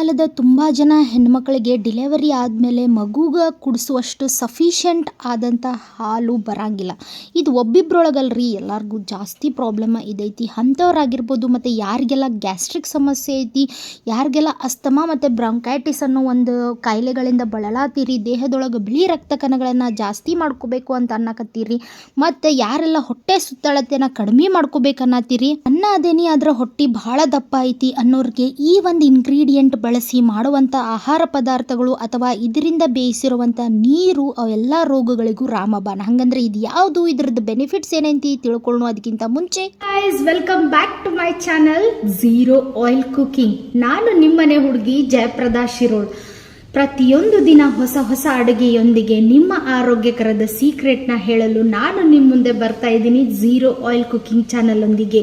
ಕಾಲದ ತುಂಬ ಜನ ಹೆಣ್ಮಕ್ಳಿಗೆ ಡಿಲೆವರಿ ಆದಮೇಲೆ ಮಗುಗೆ ಕುಡಿಸುವಷ್ಟು ಸಫಿಷಿಯೆಂಟ್ ಆದಂಥ ಹಾಲು ಬರಂಗಿಲ್ಲ. ಇದು ಒಬ್ಬಿಬ್ರೊಳಗಲ್ರಿ, ಎಲ್ಲರಿಗೂ ಜಾಸ್ತಿ ಪ್ರಾಬ್ಲಮ್ ಇದೈತಿ. ಅಂಥವ್ರಾಗಿರ್ಬೋದು, ಮತ್ತು ಯಾರಿಗೆಲ್ಲ ಗ್ಯಾಸ್ಟ್ರಿಕ್ ಸಮಸ್ಯೆ ಐತಿ, ಯಾರಿಗೆಲ್ಲ ಅಸ್ತಮಾ ಮತ್ತು ಬ್ರಾಂಕೈಟಿಸ್ ಅನ್ನೋ ಒಂದು ಕಾಯಿಲೆಗಳಿಂದ ಬಳಲಾತೀರಿ, ದೇಹದೊಳಗೆ ಬಿಳಿ ರಕ್ತ ಕಣಗಳನ್ನು ಜಾಸ್ತಿ ಮಾಡ್ಕೋಬೇಕು ಅಂತ ಅನ್ನಕತ್ತೀರಿ, ಮತ್ತು ಯಾರೆಲ್ಲ ಹೊಟ್ಟೆ ಸುತ್ತಳತೆನ ಕಡಿಮೆ ಮಾಡ್ಕೋಬೇಕು ಅನ್ನತ್ತೀರಿ ಅನ್ನ ಅದೇನಿ ಅದರ ಹೊಟ್ಟೆ ಭಾಳ ದಪ್ಪ ಐತಿ ಅನ್ನೋರಿಗೆ ಈ ಒಂದು ಇಂಗ್ರೀಡಿಯೆಂಟ್ ಬಳಸಿ ಮಾಡುವಂಥ ಆಹಾರ ಪದಾರ್ಥಗಳು ಅಥವಾ ಇದರಿಂದ ಬೇಯಿಸಿರುವಂಥ ನೀರು, ಅವೆಲ್ಲ ರೋಗಗಳಿಗೂ ರಾಮಬಾಣ. ಹಂಗಂದ್ರೆ ಇದು ಯಾವುದು? ಇದ್ರದ್ದು ಬೆನಿಫಿಟ್ಸ್ ಏನೈತಿ ತಿಳ್ಕೊಳ್ಳೋ ಅದಕ್ಕಿಂತ ಮುಂಚೆ. Welcome back to my channel zero oil cooking ನಾನು ನಿಮ್ಮನೆ ಹುಡುಗಿ ಜಯಪ್ರದಾ ಶಿರೋಳ್. ಪ್ರತಿಯೊಂದು ದಿನ ಹೊಸ ಹೊಸ ಅಡುಗೆಯೊಂದಿಗೆ ನಿಮ್ಮ ಆರೋಗ್ಯಕರದ ಸೀಕ್ರೆಟ್ನ ಹೇಳಲು ನಾನು ನಿಮ್ಮ ಮುಂದೆ ಬರ್ತಾ ಇದ್ದೀನಿ ಝೀರೋ ಆಯಿಲ್ ಕುಕಿಂಗ್ ಚಾನಲ್ ಒಂದಿಗೆ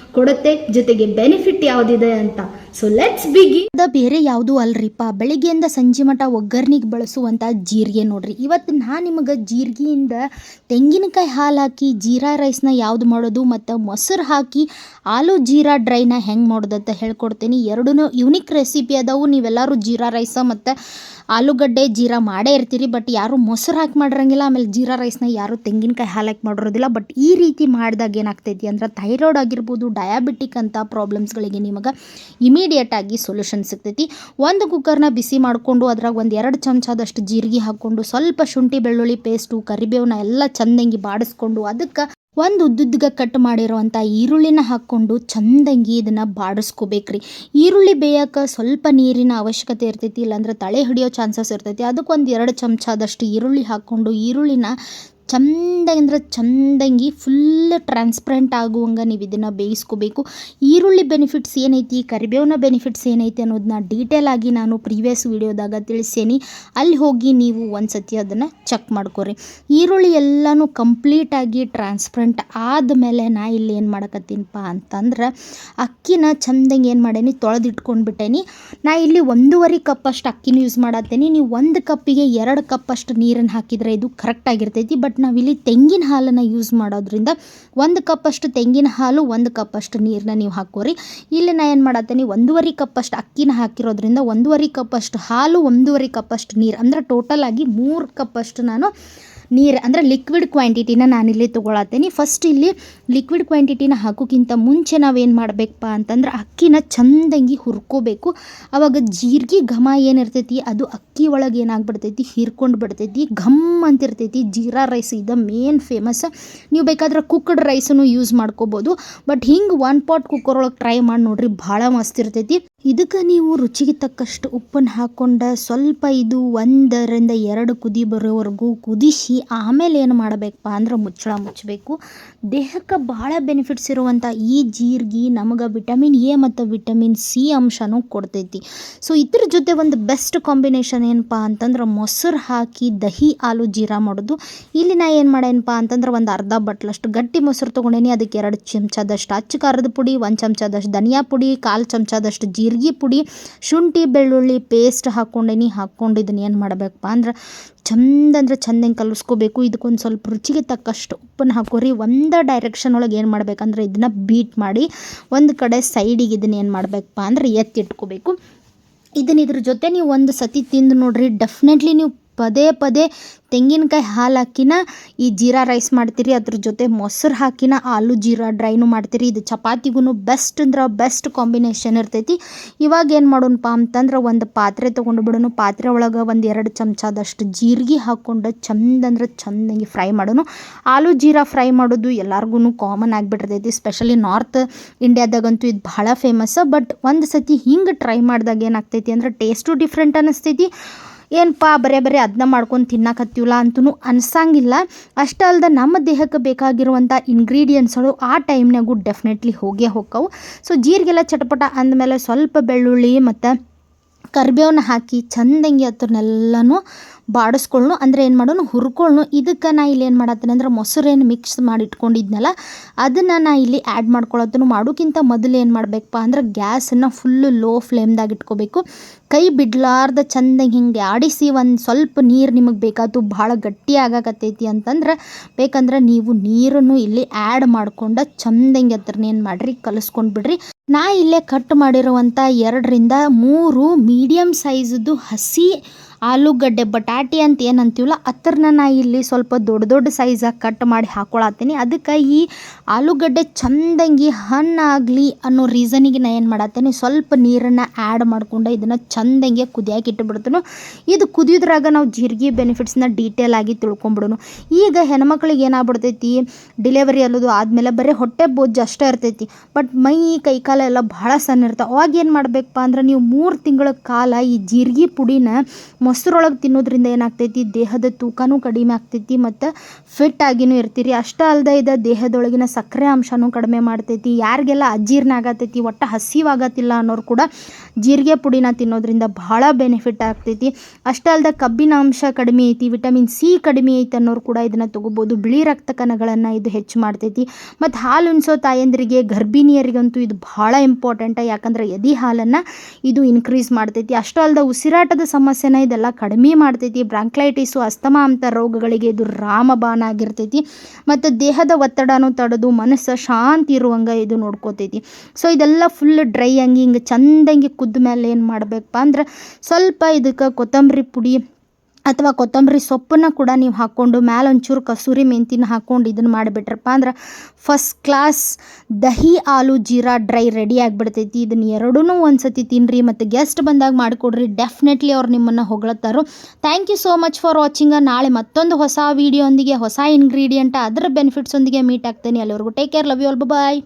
ಕೊಡುತ್ತೆ ಜೊತೆಗೆ ಬೆನಿಫಿಟ್ ಯಾವುದಿದೆ ಅಂತ. ಸೊ ಲೆಟ್ಸ್ ಬಿಗಿ ಅದ ಬೇರೆ ಯಾವುದು ಅಲ್ರಿಪ್ಪ. ಬೆಳಿಗ್ಗೆಯಿಂದ ಸಂಜೆ ಮಠ ಒಗ್ಗರ್ನಿಗೆ ಬಳಸುವಂಥ ಜೀರಿಗೆ ನೋಡ್ರಿ. ಇವತ್ತು ನಾನು ನಿಮಗೆ ಜೀರಿಗೆಯಿಂದ ತೆಂಗಿನಕಾಯಿ ಹಾಲು ಹಾಕಿ, ಜೀರಾ ರೈಸ್ನ ಯಾವ್ದು ಮಾಡೋದು ಮತ್ತು ಮೊಸರು ಹಾಕಿ, ಆಲೂ ಜೀರಾ ಡ್ರೈನ ಹೆಂಗೆ ಮಾಡೋದು ಅಂತ ಹೇಳ್ಕೊಡ್ತೀನಿ. ಎರಡೂ ಯುನಿಕ್ ರೆಸಿಪಿ ಅದಾವು. ನೀವೆಲ್ಲರೂ ಜೀರಾ ರೈಸ ಮತ್ತು ಆಲೂಗಡ್ಡೆ ಜೀರಾ ಮಾಡೇ ಇರ್ತೀರಿ. ಬಟ್ ಯಾರು ಮೊಸರು ಹಾಕಿ ಮಾಡಿರಂಗಿಲ್ಲ. ಆಮೇಲೆ ಜೀರಾ ರೈಸ್ನ ಯಾರು ತೆಂಗಿನಕಾಯಿ ಹಾಲು ಹಾಕಿ ಮಾಡಿರೋದಿಲ್ಲ ಬಟ್ ಈ ರೀತಿ ಮಾಡಿದಾಗ ಏನಾಗ್ತೈತಿ ಅಂದ್ರೆ ಥೈರಾಯ್ಡ್ ಆಗಿರ್ಬೋದು, ಡಯಾಬಿಟಿಕ್ ಅಂತ ಪ್ರಾಬ್ಲಮ್ಸ್ಗಳಿಗೆ ನಿಮಗೆ ಇಮಿಡಿಯೇಟ್ ಆಗಿ ಸೊಲ್ಯೂಷನ್ ಸಿಗ್ತೈತಿ. ಒಂದು ಕುಕ್ಕರ್ನ ಬಿಸಿ ಮಾಡಿಕೊಂಡು ಅದ್ರಾಗ ಒಂದು ಎರಡು ಚಮಚದಷ್ಟು ಜೀರಿಗೆ ಹಾಕ್ಕೊಂಡು ಸ್ವಲ್ಪ ಶುಂಠಿ, ಬೆಳ್ಳುಳ್ಳಿ ಪೇಸ್ಟು ಕರಿಬೇವನ್ನ ಎಲ್ಲ ಚಂದಂಗಿ ಬಾಡಿಸ್ಕೊಂಡು ಅದಕ್ಕೆ ಒಂದು ಉದ್ದುದ್ದಗ ಕಟ್ ಮಾಡಿರುವಂಥ ಈರುಳ್ಳಿನ ಹಾಕ್ಕೊಂಡು ಚಂದಂಗಿ ಇದನ್ನು ಬಾಡಿಸ್ಕೋಬೇಕ್ರಿ. ಈರುಳ್ಳಿ ಬೇಯಕ್ಕೆ ಸ್ವಲ್ಪ ನೀರಿನ ಅವಶ್ಯಕತೆ ಇರ್ತೈತಿ, ಇಲ್ಲಾಂದ್ರೆ ತಳೆ ಹಿಡಿಯೋ ಚಾನ್ಸಸ್ ಇರ್ತೈತಿ. ಅದಕ್ಕೊಂದು ಎರಡು ಚಮಚದಷ್ಟು ಈರುಳ್ಳಿ ಹಾಕ್ಕೊಂಡು ಈರುಳ್ಳಿನ ಚಂದ ಅಂದ್ರೆ ಚಂದಂಗಿ ಫುಲ್ ಟ್ರಾನ್ಸ್ಪರೆಂಟ್ ಆಗುವಂಗೆ ನೀವು ಇದನ್ನು ಬೇಯಿಸ್ಕೋಬೇಕು. ಈರುಳ್ಳಿ ಬೆನಿಫಿಟ್ಸ್ ಏನೈತಿ, ಕರಿಬೇವಿನ ಬೆನಿಫಿಟ್ಸ್ ಏನೈತಿ ಅನ್ನೋದನ್ನ ಡೀಟೇಲ್ ಆಗಿ ನಾನು ಪ್ರೀವಿಯಸ್ ವಿಡಿಯೋದಾಗ ತಿಳಿಸೇನಿ. ಅಲ್ಲಿ ಹೋಗಿ ನೀವು ಒಂದು ಸತಿ ಅದನ್ನು ಚೆಕ್ ಮಾಡ್ಕೊರಿ. ಈರುಳ್ಳಿ ಎಲ್ಲನೂ ಕಂಪ್ಲೀಟಾಗಿ ಟ್ರಾನ್ಸ್ಪರೆಂಟ್ ಆದಮೇಲೆ ನಾ ಇಲ್ಲಿ ಏನು ಮಾಡಕತ್ತೀನಪ್ಪ ಅಂತಂದ್ರೆ ಅಕ್ಕಿನ ಚಂದಂಗೆ ಏನು ಮಾಡೇನಿ, ತೊಳೆದಿಟ್ಕೊಂಡ್ಬಿಟ್ಟೇನಿ. ನಾ ಇಲ್ಲಿ ಒಂದೂವರೆ ಕಪ್ಪಷ್ಟು ಅಕ್ಕಿನ ಯೂಸ್ ಮಾಡತ್ತೇನೆ. ನೀವು ಒಂದು ಕಪ್ಪಿಗೆ ಎರಡು ಕಪ್ಪಷ್ಟು ನೀರನ್ನು ಹಾಕಿದರೆ ಇದು ಕರೆಕ್ಟ್ ಆಗಿರ್ತೈತಿ. ಬಟ್ ನಾವಿಲ್ಲಿ ತೆಂಗಿನ ಹಾಲನ್ನು ಯೂಸ್ ಮಾಡೋದ್ರಿಂದ ಒಂದು ಕಪ್ಪಷ್ಟು ತೆಂಗಿನ ಹಾಲು, ಒಂದು ಕಪ್ಪಷ್ಟು ನೀರನ್ನ ನೀವು ಹಾಕೋರಿ ಇಲ್ಲಿ ನಾ ಏನು ಮಾಡತ್ತೇನೆ ಒಂದೂವರೆ ಕಪ್ಪಷ್ಟು ಅಕ್ಕಿನ ಹಾಕಿರೋದ್ರಿಂದ ಒಂದೂವರೆ ಕಪ್ಪಷ್ಟು ಹಾಲು, ಒಂದೂವರೆ ಕಪ್ಪಷ್ಟು ನೀರು, ಅಂದ್ರೆ ಟೋಟಲ್ ಆಗಿ ಮೂರು ಕಪ್ಪಷ್ಟು ನಾನು ನೀರು, ಅಂದರೆ ಲಿಕ್ವಿಡ್ ಕ್ವಾಂಟಿಟಿನ ನಾನಿಲ್ಲಿ ತೊಗೊಳತ್ತೀನಿ. ಫಸ್ಟ್ ಇಲ್ಲಿ ಲಿಕ್ವಿಡ್ ಕ್ವಾಂಟಿಟಿನ ಹಾಕೋಕ್ಕಿಂತ ಮುಂಚೆ ನಾವೇನು ಮಾಡಬೇಕಪ್ಪ ಅಂತಂದ್ರೆ ಅಕ್ಕಿನ ಚಂದಂಗಿ ಹುರ್ಕೋಬೇಕು. ಅವಾಗ ಜೀರಿಗೆ ಘಮ ಏನಿರ್ತೈತಿ, ಅದು ಅಕ್ಕಿ ಒಳಗೆ ಏನಾಗ್ಬಿಡ್ತೈತಿ, ಹೀರ್ಕೊಂಡು ಬಿಡ್ತೈತಿ, ಘಮ್ ಅಂತಿರ್ತೈತಿ. ಜೀರಾ ರೈಸ್ ಇದ ಮೇನ್ ಫೇಮಸ್ ನೀವು ಬೇಕಾದ್ರೆ ಕುಕ್ಡ್ ರೈಸನ್ನು ಯೂಸ್ ಮಾಡ್ಕೋಬೋದು. ಬಟ್ ಹಿಂಗೆ ಒನ್ ಪಾಟ್ ಕುಕ್ಕರ್ ಒಳಗೆ ಟ್ರೈ ಮಾಡಿ ನೋಡ್ರಿ, ಭಾಳ ಮಸ್ತ್ ಇರ್ತೈತಿ. ಇದಕ್ಕೆ ನೀವು ರುಚಿಗೆ ತಕ್ಕಷ್ಟು ಉಪ್ಪನ್ನು ಹಾಕ್ಕೊಂಡು ಸ್ವಲ್ಪ ಇದು ಒಂದರಿಂದ ಎರಡು ಕುದಿ ಬರೋವರೆಗೂ ಕುದಿಸಿ ಆಮೇಲೆ ಏನು ಮಾಡಬೇಕಪ್ಪ ಅಂದ್ರೆ ಮುಚ್ಚಳ ಮುಚ್ಚಬೇಕು. ದೇಹಕ್ಕೆ ಭಾಳ ಬೆನಿಫಿಟ್ಸ್ ಇರುವಂಥ ಈ ಜೀರಿಗೆ ನಮಗೆ ವಿಟಮಿನ್ ಎ ಮತ್ತು ವಿಟಮಿನ್ ಸಿ ಅಂಶನೂ ಕೊಡ್ತೈತಿ. ಸೊ ಇದ್ರ ಜೊತೆ ಒಂದು ಬೆಸ್ಟ್ ಕಾಂಬಿನೇಷನ್ ಏನಪ್ಪ ಅಂತಂದ್ರೆ ಮೊಸರು ಹಾಕಿ ದಹಿ, ಆಲೂ, ಜೀರಾ ಮಾಡೋದು. ಇಲ್ಲಿ ನಾ ಏನು ಮಾಡೇನಪ್ಪ ಅಂತಂದ್ರೆ ಒಂದು ಅರ್ಧ ಬಟ್ಲಷ್ಟು ಗಟ್ಟಿ ಮೊಸರು ತೊಗೊಂಡೇನಿ. ಅದಕ್ಕೆ ಎರಡು ಚಮಚದಷ್ಟು ಅಚ್ಚ ಖಾರದ ಪುಡಿ, ಒಂದು ಚಮಚದಷ್ಟು ಧನಿಯಾ ಪುಡಿ, ಕಾಲು ಚಮಚದಷ್ಟು ಜೀರಿಗೆ ಪುಡಿ, ಶುಂಠಿ, ಬೆಳ್ಳುಳ್ಳಿ ಪೇಸ್ಟ್ ಹಾಕ್ಕೊಂಡೇನಿ ಹಾಕ್ಕೊಂಡು ಇದನ್ನ ಏನು ಮಾಡಬೇಕಪ್ಪ ಅಂದ್ರೆ ಚಂದ ಅಂದ್ರೆ ಚಂದಂಗೆ ಕಲಿಸ್ಕೋಬೇಕು. ಇದಕ್ಕೊಂದು ಸ್ವಲ್ಪ ರುಚಿಗೆ ತಕ್ಕಷ್ಟು ಉಪ್ಪನ್ನು ಹಾಕೋರಿ. ಒಂದು ಡೈರೆಕ್ಷನ್ ಒಳಗೆ ಏನು ಮಾಡಬೇಕಂದ್ರೆ ಇದನ್ನು ಬೀಟ್ ಮಾಡಿ ಒಂದು ಕಡೆ ಸೈಡಿಗೆ ಇದನ್ನ ಏನು ಮಾಡಬೇಕಪ್ಪ ಅಂದ್ರೆ ಎತ್ತಿಟ್ಕೋಬೇಕು ಇದನ್ನ ಇದ್ರ ಜೊತೆ ನೀವು ಒಂದು ಸತಿ ತಿಂದು ನೋಡ್ರಿ ಡೆಫಿನೆಟ್ಲಿ ನೀವು ಪದೇ ಪದೇ ತೆಂಗಿನಕಾಯಿ ಹಾಲು ಹಾಕಿನ ಈ ಜೀರಾ ರೈಸ್ ಮಾಡ್ತೀರಿ, ಅದ್ರ ಜೊತೆ ಮೊಸರು ಹಾಕಿನ ಆಲೂ ಜೀರಾ ಡ್ರೈನು ಮಾಡ್ತೀರಿ. ಇದು ಚಪಾತಿಗೂ ಬೆಸ್ಟ್ ಅಂದ್ರೆ ಬೆಸ್ಟ್ ಕಾಂಬಿನೇಷನ್ ಇರ್ತೈತಿ. ಇವಾಗ ಏನು ಮಾಡೋಣಪ್ಪ ಅಂತಂದ್ರೆ ಒಂದು ಪಾತ್ರೆ ತೊಗೊಂಡು ಬಿಡೋಣ. ಪಾತ್ರೆ ಒಳಗೆ ಒಂದು ಎರಡು ಚಮಚದಷ್ಟು ಜೀರಿಗೆ ಹಾಕ್ಕೊಂಡು ಚಂದ ಅಂದ್ರೆ ಚಂದಂಗೆ ಫ್ರೈ ಮಾಡೋಣ. ಆಲೂ ಜೀರಾ ಫ್ರೈ ಮಾಡೋದು ಎಲ್ಲರಿಗೂ ಕಾಮನ್ ಆಗಿಬಿಟ್ಟಿರ್ತೈತಿ ಸ್ಪೆಷಲಿ ನಾರ್ತ್ ಇಂಡಿಯಾದಾಗಂತೂ ಇದು ಭಾಳ ಫೇಮಸ್ ಬಟ್ ಒಂದು ಸತಿ ಹಿಂಗೆ ಟ್ರೈ ಮಾಡಿದಾಗ ಏನಾಗ್ತೈತಿ ಅಂದ್ರೆ ಟೇಸ್ಟು ಡಿಫ್ರೆಂಟ್ ಅನ್ನಿಸ್ತೈತಿ ಏನಪ್ಪ, ಬರೇ ಬರೀ ಅದನ್ನ ಮಾಡ್ಕೊಂಡು ತಿನ್ನಕತ್ತೀವಲ್ಲ ಅಂತೂ ಅನ್ಸಂಗಿಲ್ಲ. ಅಷ್ಟೇ ಅಲ್ಲದೆ ನಮ್ಮ ದೇಹಕ್ಕೆ ಬೇಕಾಗಿರುವಂಥ ಇಂಗ್ರೀಡಿಯೆಂಟ್ಸ್ಗಳು ಆ ಟೈಮ್ನಾಗೂ ಡೆಫಿನೆಟ್ಲಿ ಹೋಗೇ ಹೋಕ್ಕವು. ಸೊ ಜೀರಿಗೆಲ್ಲ ಚಟಪಟ ಅಂದಮೇಲೆ ಸ್ವಲ್ಪ ಬೆಳ್ಳುಳ್ಳಿ ಮತ್ತು ಕರ್ಬೇವನ್ನ ಹಾಕಿ ಚಂದಂಗೆ ಅದನ್ನೆಲ್ಲನೂ ಬಾಡಿಸ್ಕೊಳ್ಳು ಅಂದರೆ ಏನು ಮಾಡೋಣ ಹುರ್ಕೊಳ್ಳು ಇದಕ್ಕೆ ನಾ ಇಲ್ಲಿ ಏನು ಮಾಡತ್ತೇನೆ ಅಂದ್ರೆ ಮೊಸರೇನು ಮಿಕ್ಸ್ ಮಾಡಿ ಇಟ್ಕೊಂಡಿದ್ನಲ್ಲ ಅದನ್ನು ನಾ ಇಲ್ಲಿ ಆ್ಯಡ್ ಮಾಡ್ಕೊಳ್ಳೋದನ್ನು ಮಾಡೋಕ್ಕಿಂತ ಮೊದಲು ಏನು ಮಾಡಬೇಕಪ್ಪ ಅಂದ್ರೆ ಗ್ಯಾಸನ್ನು ಫುಲ್ಲು ಲೋ ಫ್ಲೇಮ್ದಾಗ ಇಟ್ಕೋಬೇಕು. ಕೈ ಬಿಡ್ಲಾರ್ದ ಚಂದ ಹಿಂಗೆ ಆಡಿಸಿ ಒಂದು ಸ್ವಲ್ಪ ನೀರು ನಿಮಗೆ ಬೇಕಾತು ಭಾಳ ಗಟ್ಟಿ ಆಗಾಕತ್ತೈತಿ ಅಂತಂದ್ರೆ ಬೇಕಂದ್ರೆ ನೀವು ನೀರನ್ನು ಇಲ್ಲಿ ಆ್ಯಡ್ ಮಾಡ್ಕೊಂಡು ಚಂದಂಗೆ ಅದನ್ನ ಏನು ಮಾಡಿರಿ ಕಲಿಸ್ಕೊಂಡು ಬಿಡ್ರಿ. ನಾ ಇಲ್ಲೇ ಕಟ್ ಮಾಡಿರುವಂಥ ಎರಡರಿಂದ ಮೂರು ಮೀಡಿಯಮ್ ಸೈಜದ್ದು ಹಸಿ ಆಲೂಗಡ್ಡೆ ಬಟಾಟಿ ಅಂತ ಏನು ಅಂತೀವಲ್ಲ ಅದ್ರನ್ನ ನಾ ಇಲ್ಲಿ ಸ್ವಲ್ಪ ದೊಡ್ಡ ದೊಡ್ಡ ಸೈಜಾಗಿ ಕಟ್ ಮಾಡಿ ಹಾಕೊಳತ್ತೀನಿ ಅದಕ್ಕೆ ಈ ಆಲೂಗಡ್ಡೆ ಚಂದಂಗಿ ಹಣ್ಣಾಗಲಿ ಅನ್ನೋ ರೀಸನಿಗೆ ನಾ ಏನು ಮಾಡತ್ತೀನಿ ಸ್ವಲ್ಪ ನೀರನ್ನು ಆ್ಯಡ್ ಮಾಡ್ಕೊಂಡು ಇದನ್ನು ಚಂದಂಗೆ ಕುದಿಯಾಕಿ ಇಟ್ಟುಬಿಡ್ತೀನಿ ಇದು ಕುದಿಯೋದ್ರಾಗ ನಾವು ಜೀರಿಗೆ ಬೆನಿಫಿಟ್ಸ್ನ ಡೀಟೇಲ್ ಆಗಿ ತಿಳ್ಕೊಂಬಿಡೋನು. ಈಗ ಹೆಣ್ಮಕ್ಳಿಗೆ ಏನಾಗ್ಬಿಡ್ತೈತಿ? ಡಿಲೆವರಿ ಅಲ್ಲೋದು ಆದಮೇಲೆ ಬರೀ ಹೊಟ್ಟೆ ಬೋಜ್ ಅಷ್ಟೇ ಇರ್ತೈತಿ. ಬಟ್ ಮೈ, ಕೈ ಕಾಲ ಎಲ್ಲ ಭಾಳ ಸಣ್ಣ ಇರ್ತಾವೆ. ಅವಾಗ ಏನು ಮಾಡಬೇಕಪ್ಪ ಅಂದ್ರೆ ನೀವು ಮೂರು ತಿಂಗಳ ಕಾಲ ಈ ಜೀರಿಗೆ ಪುಡಿನ ಮೊಸರೊಳಗೆ ತಿನ್ನೋದ್ರಿಂದ ಏನಾಗ್ತೈತಿ? ದೇಹದ ತೂಕನೂ ಕಡಿಮೆ ಆಗ್ತೈತಿ ಮತ್ತು ಫಿಟ್ ಆಗಿನೂ ಇರ್ತೀರಿ. ಅಷ್ಟೇ ಅಲ್ಲದೆ ಇದು ದೇಹದೊಳಗಿನ ಸಕ್ಕರೆ ಅಂಶನೂ ಕಡಿಮೆ ಮಾಡ್ತೈತಿ. ಯಾರಿಗೆಲ್ಲ ಅಜೀರ್ಣ ಆಗತೈತಿ, ಒಟ್ಟು ಹಸಿವಾಗತ್ತಿಲ್ಲ ಅನ್ನೋರು ಕೂಡ ಜೀರಿಗೆ ಪುಡಿನ ತಿನ್ನೋದ್ರಿಂದ ಭಾಳ ಬೆನಿಫಿಟ್ ಆಗ್ತೈತಿ. ಅಷ್ಟೇ ಅಲ್ಲದೆ ಕಬ್ಬಿನ ಅಂಶ ಕಡಿಮೆ ಐತಿ ವಿಟಮಿನ್ ಸಿ ಕಡಿಮೆ ಐತಿ ಅನ್ನೋರು ಕೂಡ ಇದನ್ನು ತೊಗೋಬೋದು. ಬಿಳಿ ರಕ್ತ ಕಣಗಳನ್ನು ಇದು ಹೆಚ್ಚು ಮಾಡ್ತೈತಿ. ಮತ್ತು ಹಾಲು ಉಣಿಸೋ ತಾಯಂದಿರಿಗೆ, ಗರ್ಭಿಣಿಯರಿಗಂತೂ ಇದು ಭಾಳ ಇಂಪಾರ್ಟೆಂಟ ಯಾಕಂದ್ರೆ ಎದಿ ಹಾಲನ್ನು ಇದು ಇನ್ಕ್ರೀಸ್ ಮಾಡ್ತೈತಿ. ಅಷ್ಟೇ ಅಲ್ಲದೆ ಉಸಿರಾಟದ ಸಮಸ್ಯೆನ ಇದೆಲ್ಲ ಕಡಿಮೆ ಮಾಡ್ತೈತಿ. ಬ್ರಾಂಕ್ಲೈಟಿಸು, ಅಸ್ತಮಾ ಅಂತ ರೋಗಗಳಿಗೆ ಇದು ರಾಮಬಾಣ ಆಗಿರ್ತೈತಿ. ಮತ್ತು ದೇಹದ ಒತ್ತಡನೂ ತಡೆದು ಮನಸ್ಸು ಶಾಂತಿ ಇರುವಂಗೆ ಇದು ನೋಡ್ಕೋತೈತಿ. ಸೊ ಇದೆಲ್ಲ ಫುಲ್ ಡ್ರೈ ಹಂಗೆ ಹಿಂಗೆ ಚಂದಂಗೆ ಕುದ್ದ ಮೇಲೆ ಏನು ಮಾಡಬೇಕಪ್ಪ ಅಂದ್ರೆ ಸ್ವಲ್ಪ ಇದಕ್ಕೆ ಕೊತ್ತಂಬರಿ ಪುಡಿ ಅಥವಾ ಕೊತ್ತಂಬರಿ ಸೊಪ್ಪನ್ನು ಕೂಡ ನೀವು ಹಾಕ್ಕೊಂಡು ಮ್ಯಾಲೆ ಒಂಚೂರು ಕಸೂರಿ ಮೆಂತಿನ ಹಾಕ್ಕೊಂಡು ಇದನ್ನು ಮಾಡಿಬಿಟ್ರಪ್ಪ ಅಂದ್ರೆ first class dahi aloo jeera dry ready ಆಗಿಬಿಡ್ತೈತಿ. ಇದನ್ನು ಎರಡೂ ಒಂದು ಸತಿ ತಿನ್ನಿರಿ ಮತ್ತು ಗೆಸ್ಟ್ ಬಂದಾಗ ಮಾಡಿಕೊಡ್ರಿ. ಡೆಫಿನೆಟ್ಲಿ ಅವ್ರು ನಿಮ್ಮನ್ನು ಹೊಗಳ್ತಾರೋ. Thank you so much for watching ನಾಳೆ ಮತ್ತೊಂದು ಹೊಸ ವೀಡಿಯೋ ಹೊಸ ಇಂಗ್ರೀಡಿಯೆಂಟ್ ಅದರ ಬೆನಿಫಿಟ್ಸ್ ಒಂದಿಗೆ ಮೀಟ್ ಆಗ್ತೇನೆ. ಅಲ್ಲಿವರೆಗೂ take care love you all bye